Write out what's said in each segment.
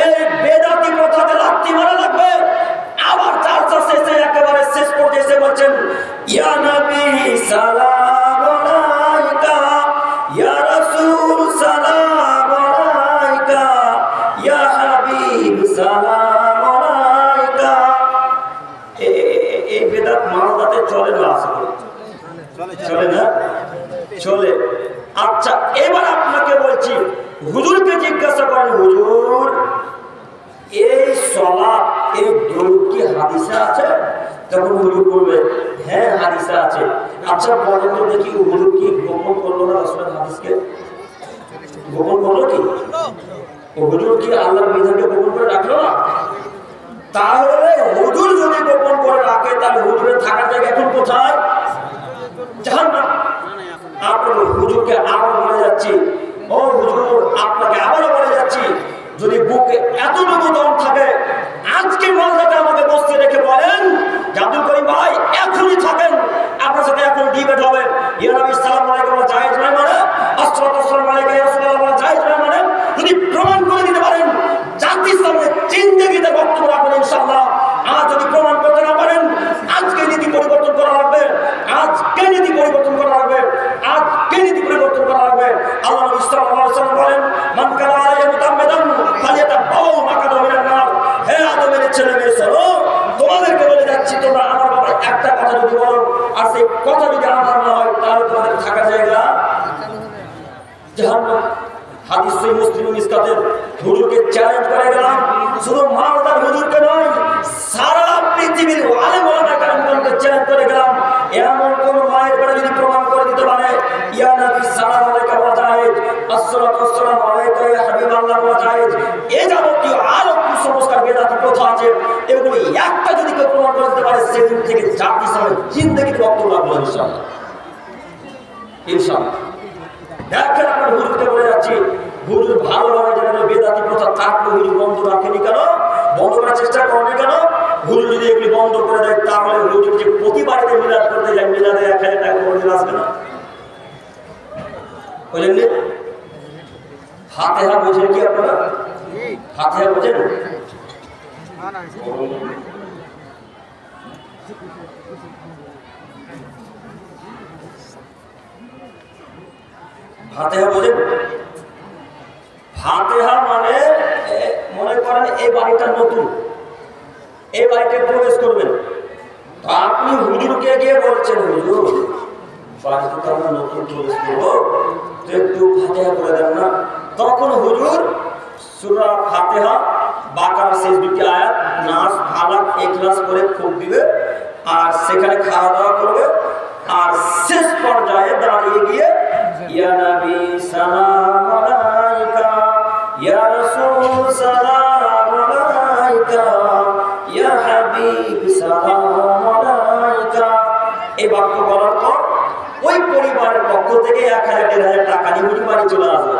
এই বেদাতি প্রথাতে লাত্তি মারা লাগবে? আবার চার্চা শেষে একেবারে শেষ করতে এসে বলছেন, ইয়া নবী সালাম হুজুরকে জিজ্ঞাসা করেন হুজুর, এই সলাপ, এই দরুদ কি হাদিসে আছে? তখন হুজুর বলবে হ্যাঁ হাদিসে আছে। আচ্ছা বলেন তো দেখি হুজুর কি গোপন করল না রসুলের হাদিসকে? গোপন করল কি? হুজুর কি আল্লাহর বিধানকে গোপন করে রাখল না? তাহলে হুজুর যদি গোপন করে রাখে, তাহলে হুজুরের থাকার জায়গা এখন কোথায়? জাহান্নাম। আপনাকে হুজুরকে আবার বলে যাচ্ছি ও হুজুর আপনাকে আবারও বলে যাচ্ছি যদি বুকে এতটুকু দম থাকে আজকে মালদাতে আমাকে বসতে রেখে বলেন জাদুল করিম ভাই এখনই থাকেন আপনার সাথে এখন ডিবেট হবে ইয়া নবী সালাম আলাইকুম বলা জায়েজ নয় মানে আসসালাতু আসসালামু আলাইকা ইয়া রাসূলুল্লাহ বলা জায়েজ নয় মানে যদি প্রমাণ করে দিতে পারেন জাতির সামনে জিন্দেগিতে বক্তব্য রাখবেন ইনশাআল্লাহ আর যদি প্রমাণ করতে না পারেন আজকে নীতি পরিবর্তন করা লাগবে আজকে নীতি পরিবর্তন করা লাগবে আজকে নীতি পরিবর্তন করা লাগবে আল্লাহ নবী সাল্লাল্লাহু আলাইহি ওয়াসাল্লাম বলেন মান কানা আলাইহি মুতাম্মিদান ফালিয়াতাবাউ মাকাদাহু মিনান নার হে আদমের ছেলে মেয়ে শোনো তোমাদেরকে বলে যাচ্ছি তোমরা আমার বাবা একটা কথা যদি বলো আর সেই কথা যদি আমার না হয় তাহলে তোমাদের থাকার জায়গা জাহান্নাম হাদিস সহিহ মুসলিম মিসকাতের হুজুরকে চ্যালেঞ্জ করে গেলাম। শুধু মালদার হুজুরকে নয়, সারা পৃথিবীর আলেম ওলামা কালামগণকে চ্যালেঞ্জ করে গেলাম। এমন কোন মায়ের বেলা যদি প্রমাণ করে দিতে পারে, ইয়া নবী সালাম আলাইকা ওয়া জায়েজ আসসালাতু ওয়াসসালামু আলাইকা ইয়া হাবিবাল্লাহ ওয়া জায়েজ এই যাবতীয় আরও কুসংস্কার, বেদাতি, প্রথা আছে, এগুলো একটা যদি কেউ প্রমাণ করে দিতে পারে, সেদিন থেকে জাতি সমাজ জিন্দগিতে বক্তব্য লাগল ইনশাআল্লাহ। ইনশাআল্লাহ। দেখেন আপনার হুজুরকে বলে যাচ্ছি হুজুর ভালোভাবে জানেন বেদাতি প্রথা থাকলে হুজুর বন্ধ রাখেনি কেন? বন্ধ করার চেষ্টা করেনি কেন? হুজুর যদি এগুলি বন্ধ করে দেয়, তাহলে হুজুর যে প্রতি মিলাদ করতে যায়, মিলাদে এক হাজার টাকা করে আসবে না? বুঝলেন? হাতে হাত বোঝেন কি আপনারা? হাতে হাত বোঝেন? ফাতেহা বোঝেন? ফাতেহা মানে মনে করেন এই বাড়িটা নতুন। এই বাড়িতে প্রবেশ করবেন। তো আপনি হুজুরকে গিয়ে বলছেন, হুজুর, বাড়িতে তো আমরা নতুন প্রবেশ করব। তো একটু ফাতেহা করে দেন না? তখন হুজুর সুরা ফাতেহা, বাকার শেষ দুটি আয়াত নাচ ফালাক এখলাস করে ফুক দিবে আর সেখানে খাওয়া দাওয়া করবে আর শেষ পর্যায়ে দাঁড়িয়ে গিয়ে, ইয়া নবী সালাম এই বাক্য বলার পর ওই পরিবারের পক্ষ থেকে এক হাজার, দেড় হাজার টাকা নিয়ে হুজুর বাড়ি চলে আসবে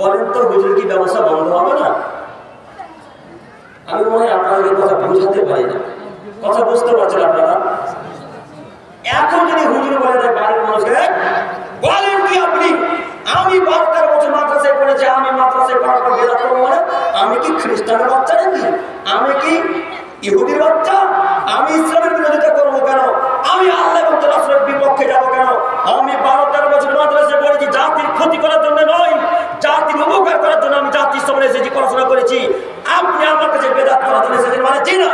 বলেন তো, হুজুর কি ব্যবসা বন্ধ হবে না? আমি মনে হয় আপনাদের কথা বোঝাতে পারি না। কথা বুঝতে পারছেন আপনারা? এখন যদি হুজুর বলে দেয় বাড়ির মানুষকে, বলেন কি আপনি? আমি বারো তেরো বছর মাদ্রাসায় পড়েছি, আমি মাদ্রাসায় পড়ার পর বেদাত করব মানে আমি কি খ্রিস্টানের বাচ্চা নাকি? আমি কি ইহুদির বাচ্চা? আমি ইসলামের বিরোধিতা করব কেন? আমি আল্লাহ এবং বিপক্ষে যাব কেন? আমি বারো তেরো বছর মাদ্রাসায় পড়েছি, জাতির ক্ষতি করার জন্য নয়, জাতির উপকার করার জন্য আমি জাতির সামনে এসেছি, পড়াশোনা করেছি। আপনি আমার কাছে বেদাত করার জন্য এসেছেন মানে জি না,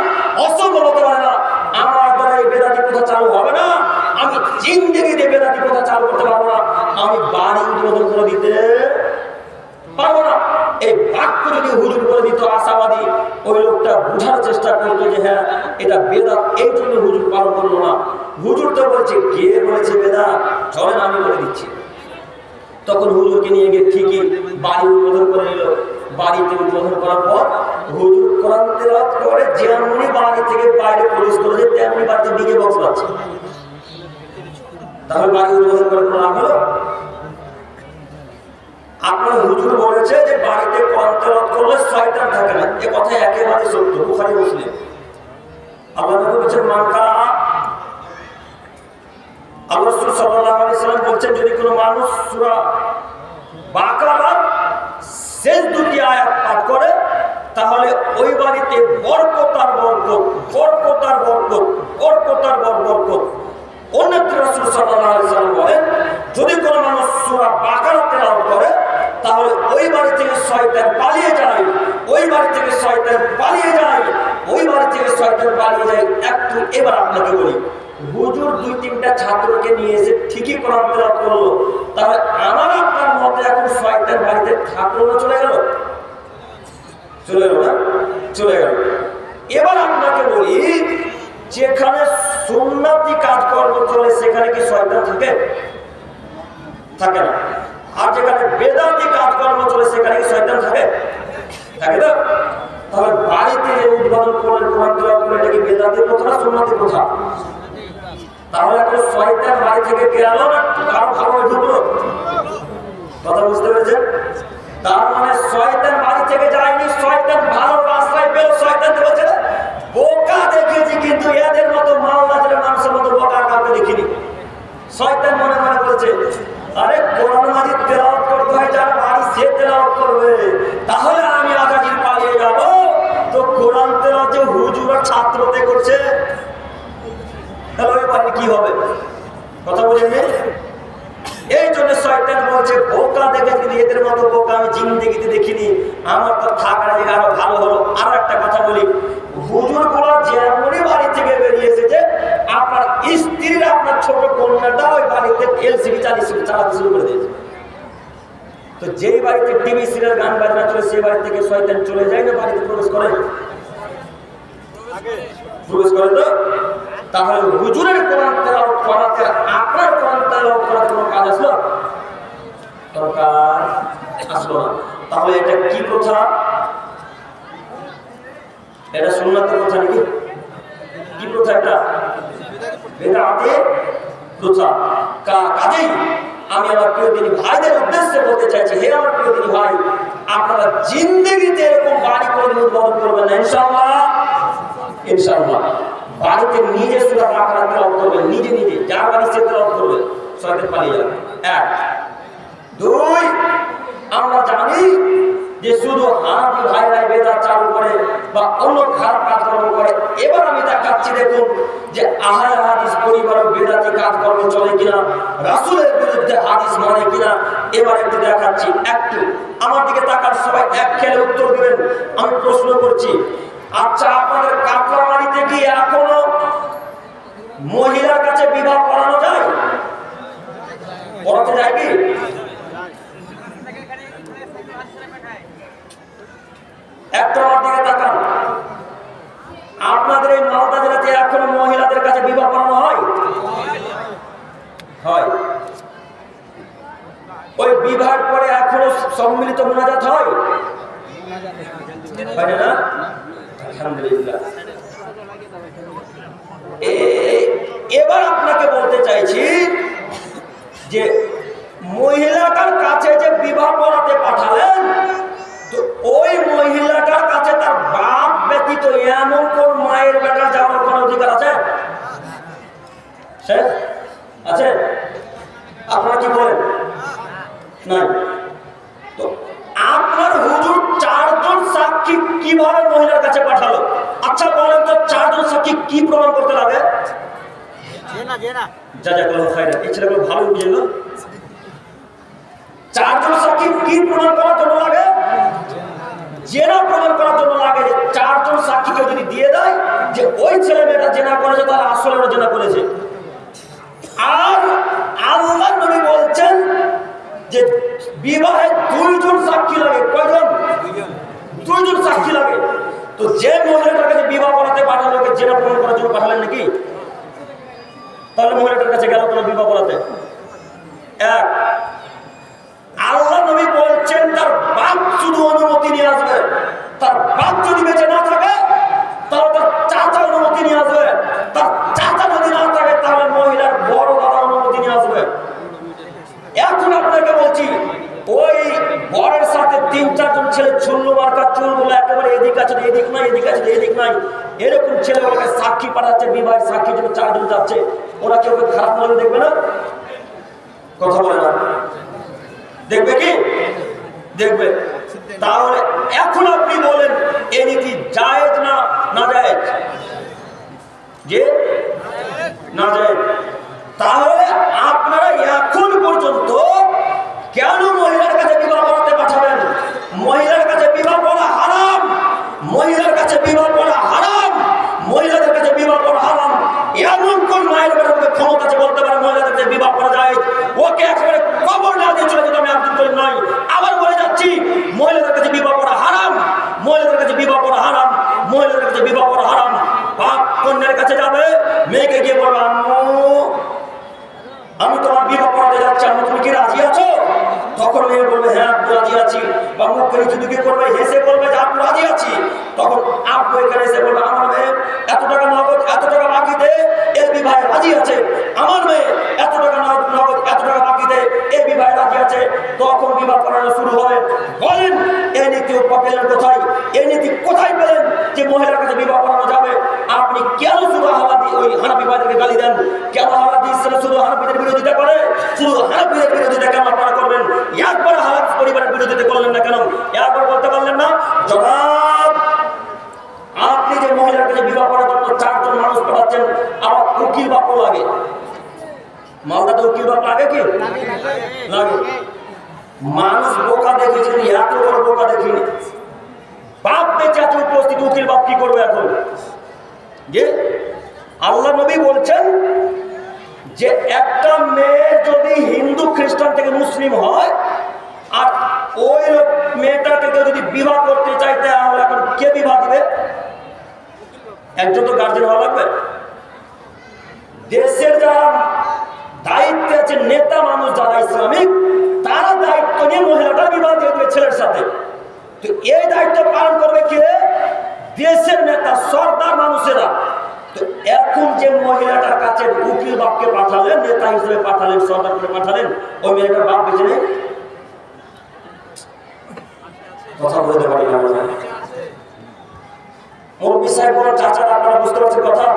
অসম্ভব হতে পারে না। আমার দ্বারা এই বেদাতি প্রথা চালু হবে না, আমি জিন্দিগিতে বেদাতি প্রথা চালু করতে পারব না। আমি বাড়ি উদ্বোধন করে দিতে এই বাক্য যদি হুজুর বলে দিত আশাবাদী, ওই লোকটা বোঝার চেষ্টা করতো যে হ্যাঁ এটা বেদাত, এই জন্য হুজুর পালন করল না। হুজুর তো বলছে, কে বলেছে বেদাত? চলেন আমি বলে দিচ্ছি। তখন হুজুরকে নিয়ে গিয়ে ঠিকই বাড়ি উদ্বোধন করে নিল। বাড়িতে উদ্বোধন করার পর হুজুর কোরআন তেলাওয়াত করে যেমনি বাড়ি থেকে বাইরে পুলিশ করেছে তেমনি বাড়িতে ডিজে বক্স পাচ্ছে তাহলে বাড়ি উদ্বোধন করে কোনো লাভ হলো? আপনার হুজুর বলেছে যে বাড়িতে কোরআন করলে শয়তান থাকে না। এ কথা একেবারে সত্য, বুখারী মুসলিম। আল্লাহ নবী বলেছেন, মান কারা? আল্লাহ সাল্লাল্লাহু আলাইহি সাল্লাম বলছেন, যদি কোনো মানুষ সূরা বাকারার শেষ দুটি আয়াত পাঠ করে, তাহলে ওই বাড়িতে বরকতার বরকত বরকতার বরকত, বরকতার বর বরকত। অন্যত্র রাসূল সাল্লাল্লাহু আলাইহি সাল্লাম বলেন, যদি কোনো মানুষ সূরা বাকারা তেলাওয়াত করে তাহলে ওই বাড়ি থেকে শয়তান পালিয়ে যায়, ওই বাড়ি থেকে শয়তান পালিয়ে যায়, ওই বাড়ি থেকে শয়তান পালিয়ে যায়। একটু এবার আপনাকে বলি, হুজুর দুই তিনটা ছাত্রকে নিয়ে এসে ঠিকই কোরআন তেলাওয়াত করল, তাহলে আমার আপনার মতে এখন শয়তান বাড়িতে থাকল না চলে গেল? চলে গেল না? চলে গেল। এবার আপনাকে বলি, যেখানে সুন্নাতি কাজকর্ম চলে, সেখানে কি শয়তান থাকে? থাকে না। আর যেখানে বেদান্তি কাজকর্ম চলে সেখানে কি থাকে। থাকে তো তাহলে বাড়িতে যে উদ্বোধন করলেন কোরআন তেলাওয়াত এটা কি বেদান্তি প্রথা না সুন্নাতি প্রথা তাহলে এখন শয়তান বাড়ি থেকে গেল না কারও ভালো ঢুকলো? কথা বুঝতে পেরেছেন? তার মানে শয়তান বাড়ি থেকে যায়নি শয়তান ভালো রাস্তায় পেল শয়তান বলছে না, বোকা দেখেছি কিন্তু এদের মতো মাল মাওলাদের মানুষের মতো বোকা কাউকে দেখিনি। শয়তান মনে মনে বলছে আরে কোরআন মাজিদ তেলাওয়াত করতে হয়, যার বাড়ি সে তেলাওয়াত করবে। তাহলে আমি আজাদির পালিয়ে যাব। তো কোরআন তেলাওয়াত যে ছাত্রতে করছে, তাহলে ওই বাড়ি কি হবে? কথা বুঝেননি এই জন্য শয়তান বলছে, বোকা যদি এদের মতো বোকা আমি জিন্দেগিতে দেখিনি, আমার তো থাকার আরও ভালো হলো। আরও একটা কথা বলি। হুজুরগুলো যেমনই বাড়ি শুরু- চালাতে তো যেই বাড়িতে টিভি, সিরিয়াল, গান বাজনা চলে, সেই বাড়ি থেকে শয়তান চলে যায় না, বাড়িতে প্রবেশ করে? প্রবেশ করে তো? তাহলে হুজুরের কোরআন তেলাওয়াত করাতে আপনার কোরআন তেলাওয়াত করার কোনো কাজ আসলো? আসলো না। তাহলে এটা কি প্রথা এটা সুন্নাতের প্রথা নাকি? কি প্রথা এটা? কাজেই আমি আমার প্রিয় দিনী ভাইদের উদ্দেশ্যে বলতে চাইছি, হে আমার প্রিয় দিনী ভাই, আপনারা জিন্দগিতে এরকম বাড়ি করে উদ্বোধন করবেন না, ইনশাআল্লাহ। ইনশাআল্লাহ। বাড়িতে নিজে সুরা বাকারা তেলাওয়াত করবেন, নিজে নিজে, যার বাড়ি সে তেলাওয়াত করবে শয়তান পালিয়ে যাবে। এক। দুই, আমরা জানি যে শুধু হানাফি ভাইরাই বেদা চালু করে বা অন্য খারাপ এবার দেখুন, যে আহার হাদিস পরিবারের বেদাতি কাজকর্ম চলে কিনা, রাসূলের বিরুদ্ধে হাদিস মানে কিনা, এবার একটু দেখাচ্ছি। একটু, আমার দিকে তাকার সবাই এক খেলে উত্তর দিবেন। আমি প্রশ্ন করছি আচ্ছা আপনাদের কাতলামারিতে কি এখনও মহিলার কাছে বিবাহ করানো যায়? করাতে যায় কি? একটা আমার দিকে তাকান আপনাদের এই মালদা জেলাতে এখনও মহিলাদের কাছে বিবাহ করানো হয় হয় ওই বিবাহের পরে এখনও সম্মিলিত মোনাজাত হয়? হয় না? আলহামদুলিল্লাহ এ- এবার আপনাকে বলতে চাইছি যে মহিলাটার কাছে যে বিবাহ করাতে পাঠালেন তো ওই মহিলাটার কাছে তার বাপ ব্যতীত এমন কোন মায়ের বেটা যাওয়ার কোনো অধিকার আছে শেষ? আছে আপনারা কি বলেন নাই তো আপনার হুজুর চারজন সাক্ষী কীভাবে মহিলার কাছে পাঠালো আচ্ছা বলেন তো চারজন সাক্ষী কি প্রমাণ করতে লাগে জেনা জেনা যা যা করো খাইরা এই ছেলেগুলো ভালো বুঝলো চারজন সাক্ষী কি প্রমাণ করার জন্য লাগে, জেনা প্রমাণ করার জন্য লাগে যে চারজন সাক্ষীকে যদি দিয়ে দেয়, যে ওই ছেলে মেয়েটা জেনা করেছে, তারা আসলে জেনা করেছে। আর আল্লাহ নবী বলছেন যে বিবাহে দুইজন সাক্ষী লাগে। কয়জন? দুইজন সাক্ষী লাগে। তো যে মহিলাটার কাছে বিবাহ করাতে পাঠালো জেনা প্রমাণ করার জন্য পাঠালেন নাকি? তাহলে মহিলাটার কাছে গেল কোনো বিবাহ করাতে? এক এদিক নয় এদিক আছে? এদিক নয় এরকম ছেলে ওনাকে সাক্ষী পাঠাচ্ছে, বিবাহের সাক্ষীর জন্য চারজন যাচ্ছে। ওরা কি ওকে খারাপ নজরে দেখবে না? কথা বলে না। দেখবে কি? দেখবে। তাহলে এখন আপনি বলেন, এ নীতি জায়েজ না না জায়েজ যে? না জায়েজ তাহলে বা করে যদি করবে হেসে বলবে যে, আমি রাজি আছি, তখন আব্বু এখানে এসে বলবে আমার এত গালি দেন। কেন ইসলাম শুধু হানাফিদের বিরোধিতা করে? শুধু হানাফিদের বিরোধিতা কেন আপনারা করবেন? একবার হালাদ পরিবারের বিরোধিতা করলেন না কেন? একবার বলতে পারলেন না? জনাব আপনি যে মহিলার কাছে বিবাহ করার জন্য চারজন মানুষ পাঠাচ্ছেন আবার উকিল বাপও লাগে। মালদাতে উকিল বাপ লাগে কি? লাগে। মানুষ বোকা দেখেছেন, এত বড় বোকা দেখিনি। বাপ বেঁচে আছে উপস্থিত, উকিল বাপ কি করবে এখন? যে আল্লাহ নবী বলছেন যে একটা মেয়ে যদি হিন্দু, খ্রিস্টান থেকে মুসলিম হয়, আর ওই মেয়েটাকে কেউ যদি বিবাহ করতে চাই তাহলে এখন কে বিবাহ দিবে? একজন তো গার্জেন হওয়া লাগবে। দেশের যারা দায়িত্বে আছে, নেতা মানুষ যারা ইসলামিক, তারা দায়িত্ব নিয়ে মহিলাটা বিবাহ দিয়ে দেবে ছেলের সাথে। তো এই দায়িত্ব পালন করবে কে? দেশের নেতা, সর্দার মানুষেরা। এখন যে মহিলাটার কাছে উকিল বাপকে পাঠালেন, নেতা হিসেবে পাঠালেন সরকার করে পাঠালেন, ওই মেয়েটার বাপ বেঁচে নেই? কথা বলতে পারি না আমরা। ওর বিষয় কোনো আপনারা বুঝতে পারছেন কথা?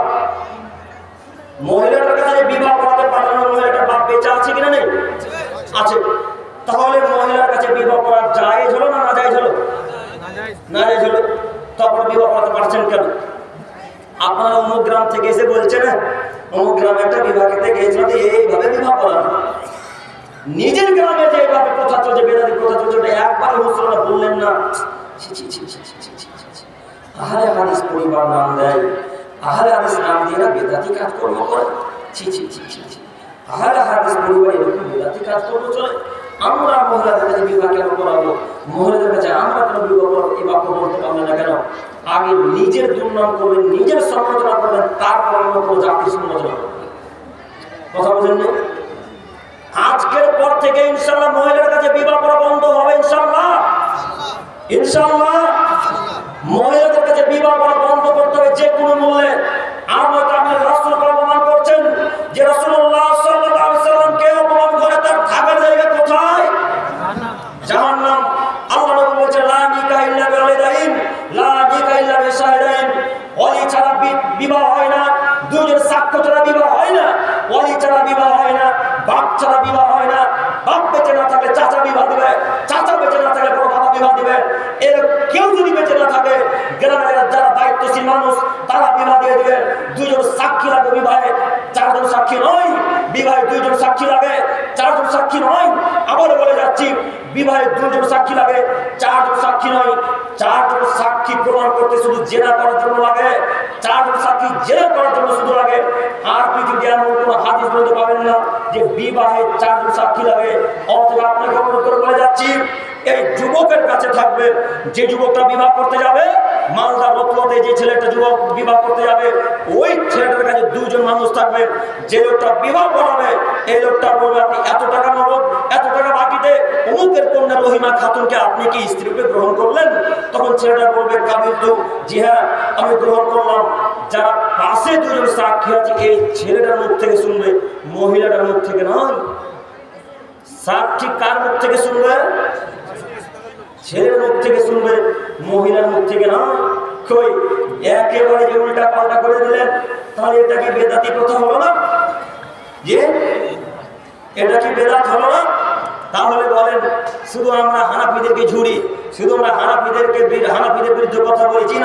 মহিলাটার কাছে বিবাহ করাতে পাঠানো মহিলাটার বাপ বেঁচে আছে কিনা নেই? আছে। তাহলে মহিলার কাছে বিবাহ করা জায়েজ হলো না না জায়েজ হলো? না জায়েজ হলো। তখন বিবাহ করাতে পারছেন কেন? আপনার অমুক গ্রাম থেকে এসে বলছে না অমুক গ্রামে একটা বিভাগেতে থেকে তো এইভাবে বিবাহ করা নিজের গ্রামে যে এইভাবে প্রথা চলছে বেদাদি প্রথা চলছে, ওটা একবার মুসলমান বললেন না। আহারে হাদিস পরিবার নাম দেয়। আহারে হাদিস নাম দিয়ে না বেদাতি কাজকর্ম করে। ছি ছি ছি ছি ছি। আহারে হাদিস পরিবার এরকম বেদাতি কাজকর্ম চলে। আমরা মহিলাদের কাছে বিবাহ কেন করাবো? মহিলাদের কাছে আমরা কেন বিবাহ করব? এই বাক্য বলতে পারলে না কেন? আগে নিজের দুর্নাম করবেন, নিজের সমালোচনা করবেন, তারপর অন্য জাতির সমালোচনা করবেন। কথা বলছেন আজকের পর থেকে ইনশাল্লাহ মহিলার কাছে বিবাহ করা বন্ধ হবে ইনশাল্লাহ ইনশাল্লাহ মহিলাদের বিবাহ হয় না, বাপ ছাড়া বিবাহ হয় না, বাপ বেঁচে না থাকলে চাচা বিবাহ দিবে, চাচা বেঁচে না থাকলে বড় বাবা বিবাহ দিবে। এর কেউ যদি বেঁচে না থাকে, গ্রামের যারা দায়িত্বশীল মানুষ, তারা বিবাহ দিয়ে দিবে। দুজন সাক্ষী লাগবে বিবাহে, চারজন সাক্ষী নয়, বিবাহে দুইজন সাক্ষী লাগে চারজন সাক্ষী নয়। আবার বলে যাচ্ছি, বিবাহে দুজন সাক্ষী লাগে চারজন সাক্ষী নয়। চারজন সাক্ষী প্রমাণ করতে শুধু জেরা করার জন্য লাগে, চারজন সাক্ষী জেরা করার জন্য শুধু লাগে। আর পৃথিবীতে এমন কোনো হাদিস বলতে পাবেন না যে বিবাহে চারজন সাক্ষী লাগে অথবা আপনাকে অনুরোধ করে বলে যাচ্ছি, এই যুবকের কাছে থাকবে। যে যুবকটা বিবাহ করতে যাবে মালদা রতুয়াতে যে ছেলেটা যুবক বিবাহ করতে যাবে, ওই ছেলেটার কাছে দুজন মানুষ থাকবে। যে লোকটা বিবাহ করাবে, এই লোকটা বলবে, আপনি এত টাকা নগদ, এত টাকা বাকিতে অমুকের কন্যা রহিমা খাতুনকে আপনি কি স্ত্রীরূপে গ্রহণ করলেন? তখন ছেলেটা বলবে, কাবিল তো, জি হ্যাঁ আমি গ্রহণ করলাম। যারা পাশে দুজন সাক্ষী আছে, এই ছেলেটার মুখ থেকে শুনবে, মহিলাটার মুখ থেকে নয়। সাক্ষী কার মুখ থেকে শুনবে? ছেলের মুখ থেকে শুনবে, মহিলার মুখ থেকে না কই, একেবারে যে উল্টা পাল্টা করে দিলেন, তাহলে এটা কি বেদাতি প্রথা হলো না? যে এটা কি বেদাত হলো না? তাহলে বলেন, শুধু আমরা হানাফিদেরকে ঝুড়ি, শুধু আমরা হানাফিদেরকে হানাফিদের বিরুদ্ধে কথা বলেছি